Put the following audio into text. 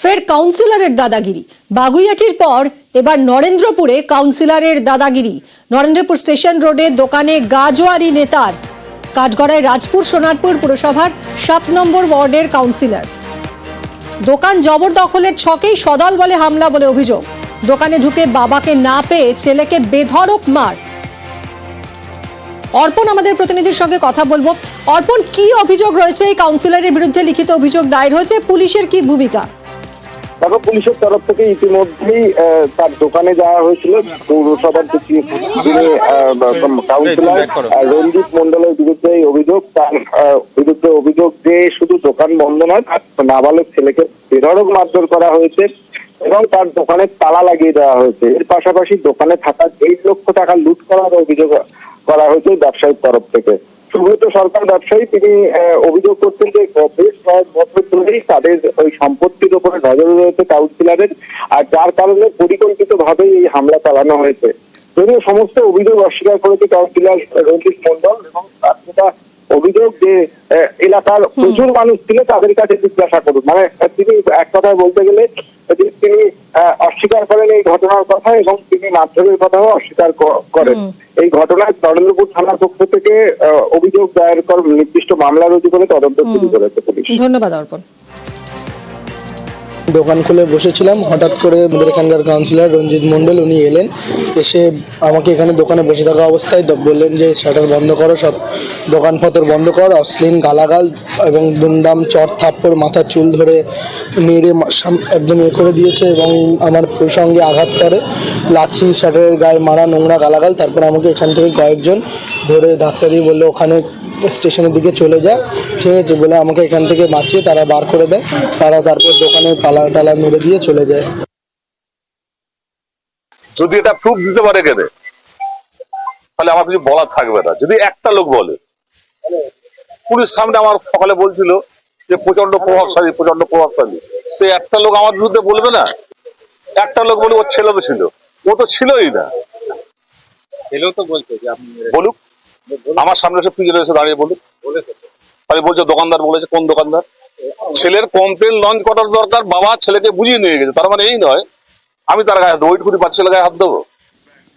ফের কাউন্সিলরের দাদাগিরি। বাগুইয়াটির পর এবার নরেন্দ্রপুরে কাউন্সিলরের দাদাগিরি। নরেন্দ্রপুর স্টেশন রোডে দোকানে গাজোয়ারি নেতার। কাঠগড়ায় রাজপুর সোনারপুর পুরসভার সাত নম্বর ওয়ার্ডের কাউন্সিলর। দোকান জবরদখলের ছকেই সদল বলে হামলা বলে অভিযোগ। দোকানে ঢুকে বাবাকে না পেয়ে ছেলেকে বেধড়ক মার। অর্পণ আমাদের প্রতিনিধির সঙ্গে কথা বলব। অর্পণ, কি অভিযোগ রয়েছে? এই কাউন্সিলরের বিরুদ্ধে লিখিত অভিযোগ দায়ের হয়েছে। পুলিশের কি ভূমিকা? তারপর পুলিশের তরফ থেকে ইতিমধ্যেই তার দোকানে যাওয়া হয়েছিল। পৌরসভার যিনি কাউন্সিলর রঞ্জিত মন্ডলের বিরুদ্ধে এই অভিযোগ তার বিরুদ্ধে অভিযোগ যে শুধু দোকান বন্ধ নয় তার নাবালক ছেলেকে বেধড়ক মারধর করা হয়েছে এবং তার দোকানে তালা লাগিয়ে দেওয়া হয়েছে। এর পাশাপাশি দোকানে থাকা দেড় লক্ষ টাকা লুট করার অভিযোগ করা হয়েছে ব্যবসায়ীর তরফ থেকে। সুব্রত সরকার ব্যবসায়ী, তিনি অভিযোগ করছেন যে বেশ কয়েক বছর ধরেই তাদের ওই সম্পত্তির উপরে নজর রয়েছে কাউন্সিলারের, আর যার কারণে পরিকল্পিত ভাবে এই হামলা চালানো হয়েছে। যদিও সমস্ত অভিযোগ অস্বীকার করেছে কাউন্সিলার রঞ্জিত মন্ডল এবং তার অভিযোগ যে এলাকার প্রচুর মানুষ ছিল তাদের কাছে জিজ্ঞাসা করুন। মানে তিনি এক কথায় বলতে গেলে তিনি অস্বীকার করেন এই ঘটনার কথা এবং তিনি মাধ্যমের কথাও অস্বীকার করেন। এই ঘটনায় নরেন্দ্রপুর থানার পক্ষ থেকে অভিযোগ দায়ের কর নির্দিষ্ট মামলা রুজু করে তদন্ত শুরু করেছে পুলিশ। ধন্যবাদ অর্পণ। দোকান খুলে বসেছিলাম। হঠাৎ করে আমাদের এখানকার কাউন্সিলর রঞ্জিত মণ্ডল, উনি এলেন। এসে আমাকে এখানে দোকানে বসে থাকা অবস্থায় বললেন যে, শাটার বন্ধ করো, সব দোকানপত্র বন্ধ কর। অশ্লীল গালাগাল এবং দুমদাম চট থাপ্পড় মাথার চুল ধরে মেরে একদম এ করে দিয়েছে এবং আমার প্রসঙ্গে আঘাত করে। লাঠি শাটারের গায়ে মারা নোংরা গালাগাল। তারপর আমাকে এখান থেকে কয়েকজন ধরে ধাক্কা দিয়ে বলল, ওখানে স্টেশনের দিকে চলে যায়। ঠিক আছে বলে আমাকে এখান থেকে বাঁচিয়ে তারা বার করে দেয়। তারা তারপর দোকানে তালা টালা মেরে দিয়ে চলে যায়। যদি এটা প্রুফ দিতে পারে কেনে তাহলে আমার কিছু বলার থাকবে না। যদি একটা লোক বলে পুলিশ সামনে আমার সকালে বলছিল যে প্রচণ্ড প্রভাবশালী প্রচণ্ড প্রভাবশালী। তো একটা লোক আমার বিরুদ্ধে বলবে না? একটা লোক বলে ওর ছেলে তো ছিল। ও তো ছিলই না। ছেলেও তো বলছে যে আপনি বলুক। আমার সামনে এসে পিছনে এসে দাঁড়িয়ে বলুন তাহলে বলছে দোকানদার বলেছে, কোন দোকানদার? ছেলের কমপ্লেন লঞ্চ করার দরকার, বাবা ছেলেকে বুঝিয়ে নিয়ে গেছে। তার মানে এই নয়, আমি তার গায়ে হাত দেবো, ওইটুকুনি পাঁচ ছেলে গায়ে হাত দেবো।